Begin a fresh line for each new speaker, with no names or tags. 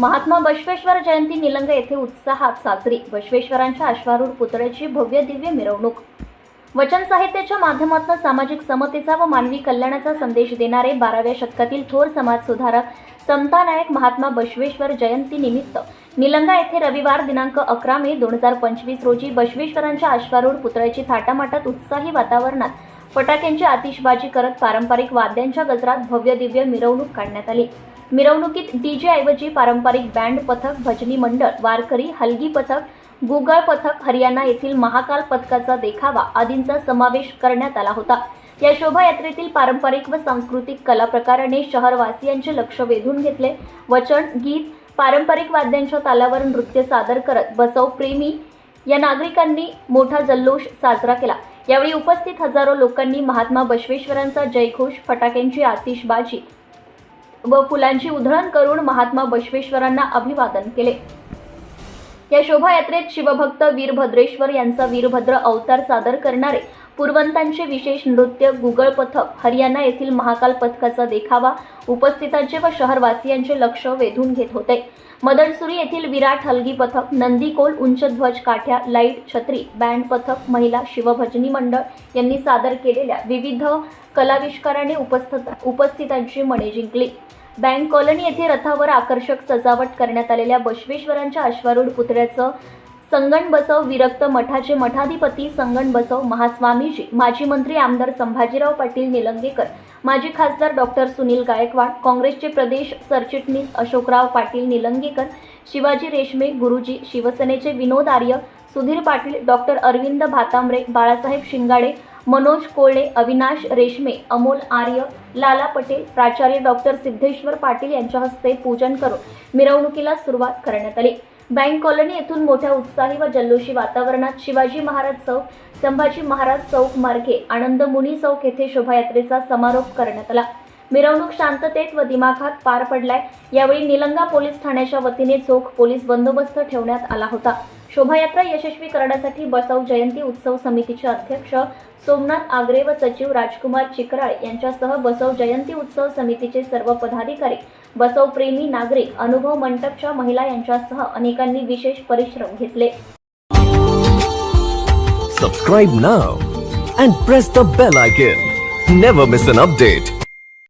महात्मा बसवेश्वर जयंती निलंगा येथे उत्साहात साजरी. बसवेश्वरांच्या अश्वारूढ पुतळ्याची भव्य दिव्य मिरवणूक. वचन साहित्याच्या माध्यमातून सामाजिक समतेचा व मानवी कल्याणाचा संदेश देणारे बाराव्या शतकातील थोर समाज सुधारक समतानायक महात्मा बसवेश्वर जयंती निमित्त. निलंगा येथे रविवार दिनांक अकरा मे दोन हजार पंचवीस रोजी बसवेश्वरांच्या अश्वारूढ पुतळ्याची थाटामाटात उत्साही वातावरणात फटाक्यांची आतिषबाजी करत पारंपरिक वाद्यांच्या गजरात भव्य दिव्य मिरवणूक काढण्यात आली. मिरवणुकीत डीजे ऐवजी पारंपरिक बँड पथक भजनी मंडळ वारकरी हलगी पथक गुगळ पथक हरियाणा येथील महाकाल पथकाचा देखावा आदींचा समावेश करण्यात आला होता. या शोभायात्रेतील पारंपरिक व सांस्कृतिक कला प्रकाराने शहरवासियांचे लक्ष वेधून घेतले. वचन गीत पारंपरिक वाद्यांच्या तालावर नृत्य सादर करत बसव प्रेमी या नागरिकांनी मोठा जल्लोष साजरा केला. यावेळी उपस्थित हजारो लोकांनी महात्मा बसवेश्वरांचा जयघोष फटाक्यांची आतिषबाजी व फुलांची उधळण करून महात्मा बसवेश्वरांना अभिवादन केले. या शोभायात्रेत शिवभक्त वीरभद्रेश्वर यांचा वीरभद्र अवतार सादर करणारे पूर्वंतांचे विशेष नृत्य गुगळ पथक हरियाणा येथील महाकाल पथकाचा देखावा उपस्थितांचे व शहरवासियांचे लक्ष वेधून घेत होते. मदनसुरी येथील विराट हलगी पथक नंदीकोल उंचध्वज काठ्या लाइट छत्री बँड पथक महिला शिवभजनी मंडळ यांनी सादर केलेल्या विविध कलाविष्काराने उपस्थित उपस्थितांची मने जिंकली. बँक कॉलनी येथे रथावर आकर्षक सजावट करण्यात आलेल्या बसवेश्वरांच्या अश्वारूढ पुतळ्याचं संगण बसव विरक्त मठाचे मठाधिपती संगण बसव महास्वामीजी. माजी मंत्री आमदार संभाजीराव पाटील निलंगेकर. माजी खासदार डॉक्टर सुनील गायकवाड. काँग्रेसचे प्रदेश सरचिटणीस अशोकराव पाटील निलंगेकर. शिवाजी रेशमे गुरुजी शिवसेनेचे विनोद आर्य सुधीर पाटील डॉक्टर अरविंद भातांबरे बाळासाहेब शिंगाडे मनोज कोळे अविनाश रेशमे अमोल आर्य लाला पटेल प्राचार्य डॉक्टर सिद्धेश्वर पाटील यांच्या हस्ते पूजन करून मिरवणुकीला सुरुवात करण्यात आली. बँक कॉलनी येथून मोठ्या उत्साही व जल्लोषी वातावरणात शिवाजी महाराज चौक संभाजी महाराज चौक मार्गे आनंद मुनी चौक येथे शोभायात्रेचा समारोप करण्यात आला. मिरवणूक शांततेत व दिमाखात पार पडलाय. यावेळी निलंगा पोलीस ठाण्याच्या वतीने चोख पोलीस बंदोबस्त ठेवण्यात आला होता. शोभायात्रा यशस्वी करण्यासाठी बसव जयंती उत्सव समितीचे अध्यक्ष सोमनाथ आगरे व सचिव राजकुमार चिकराळ यांच्यासह बसव जयंती उत्सव समितीचे सर्व पदाधिकारी बसव प्रेमी नागरिक अनुभव मंडपच्या महिला यांच्यासह अनेकांनी विशेष परिश्रम घेतले.
Subscribe now and press the bell icon never miss an update